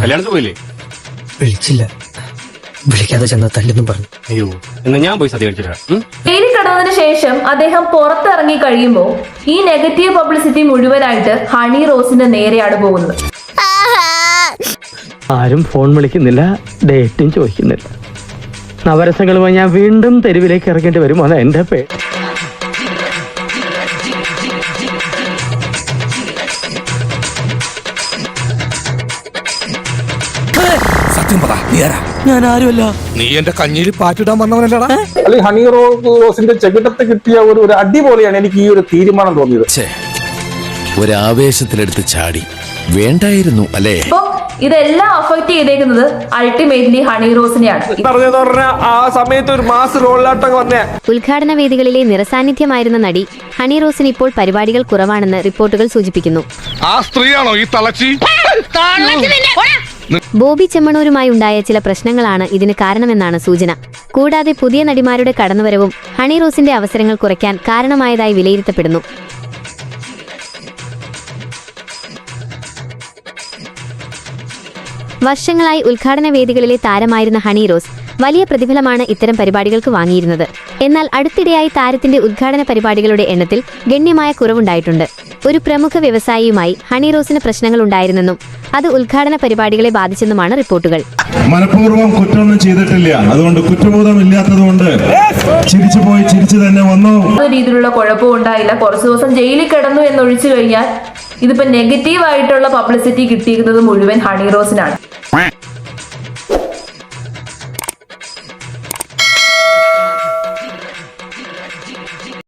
കല്യാണത്തിന് പോയില്ലേ? വിളിച്ചില്ല. വിളിക്കാതെ ചെന്ന തല്ലെന്നും പറഞ്ഞു. അയ്യോ എന്നാ ഞാൻ പോയി സദ്യ കഴിച്ചിട്ടാ ജയിലിൽ കിടന്നതിന് ശേഷം അദ്ദേഹം പുറത്തിറങ്ങി കഴിയുമ്പോൾ ഈ നെഗറ്റീവ് പബ്ലിസിറ്റി മുഴുവനായിട്ട് ഹണി റോസിന്റെ നേരെയാണ് പോകുന്നത്. ആരും ഫോൺ വിളിക്കുന്നില്ല ഡേറ്റും ചോദിക്കുന്നില്ല. നവരസങ്ങളുമായി ഞാൻ വീണ്ടും തെരുവിലേക്ക് ഇറങ്ങേണ്ടി വരുമോ അതാ എന്റെ പേര് സത്യം പറ നീ ആരാ ഞാൻ ആരുമല്ല നീ എന്റെ കഞ്ഞിയിൽ പാറ്റിടാൻ വന്നവനല്ലടാ. അല്ലെങ്കിൽ ഹണി റോസ് റോസിന്റെ ചെകിട്ടത്ത് കിട്ടിയ ഒരു ഒരു അടിപൊളിയാണ് എനിക്ക് ഈ ഒരു തീരുമാനം തോന്നിയത്. ഒരു ആവേശത്തിലെടുത്ത് ചാടി. വേണ്ടായിരുന്നു അല്ലേ? ഇതെല്ലാം അഫക്ട് ചെയ്തേക്കുന്നത് അൾട്ടിമേറ്റ്ലി ഹണി റോസിനെയാണ്. ആ സമയത്ത് ഒരു മാസ് റോളിലാട്ടൊക്കെ വന്നേ. ഉദ്ഘാടന വേദികളിലെ നിറസാന്നിധ്യമായിരുന്ന നടി ഹണി റോസിന് ഇപ്പോൾ പരിപാടികൾ കുറവാണെന്ന് റിപ്പോർട്ടുകൾ സൂചിപ്പിക്കുന്നു. ആ സ്ത്രീയാണോ ഈ തളച്ചി? ബോബി ചെമ്മണൂരുമായി ഉണ്ടായ ചില പ്രശ്നങ്ങളാണ് ഇതിന് കാരണമെന്നാണ് സൂചന. കൂടാതെ പുതിയ നടിമാരുടെ കടന്നുവരവും ഹണി റോസിന്റെ അവസരങ്ങൾ കുറയ്ക്കാൻ കാരണമായതായി വിലയിരുത്തപ്പെടുന്നു. വർഷങ്ങളായി ഉദ്ഘാടന വേദികളിലെ താരമായിരുന്ന ഹണി റോസ് വലിയ പ്രതിഫലമാണ് ഇത്തരം പരിപാടികൾക്ക് വാങ്ങിയിരുന്നത്. എന്നാൽ അടുത്തിടെയായി താരത്തിന്റെ ഉദ്ഘാടന പരിപാടികളുടെ എണ്ണത്തിൽ ഗണ്യമായ കുറവുണ്ടായിട്ടുണ്ട്. ഒരു പ്രമുഖ വ്യവസായിയുമായി ഹണി റോസിന് പ്രശ്നങ്ങൾ ഉണ്ടായിരുന്നെന്നും അത് ഉദ്ഘാടന പരിപാടികളെ ബാധിച്ചെന്നുമാണ് റിപ്പോർട്ടുകൾ. മനഃപൂർവം കുറ്റമൊന്നും ചെയ്തിട്ടില്ല. അതുകൊണ്ട് കുറ്റബോധം ഇല്ലാത്തതുകൊണ്ട് ചിരിച്ചു പോയി ചിരിച്ചു തന്നെ വന്നു. രീതിയിലുള്ള കുഴപ്പവും ഉണ്ടായില്ല. കുറച്ച് ദിവസം ജയിലിൽ കിടന്നു എന്നൊഴിച്ചു കഴിഞ്ഞാൽ ഇതിപ്പോ നെഗറ്റീവ് ആയിട്ടുള്ള പബ്ലിസിറ്റി കിട്ടിയിരിക്കുന്നത് മുഴുവൻ ഹണി റോസിനാണ്.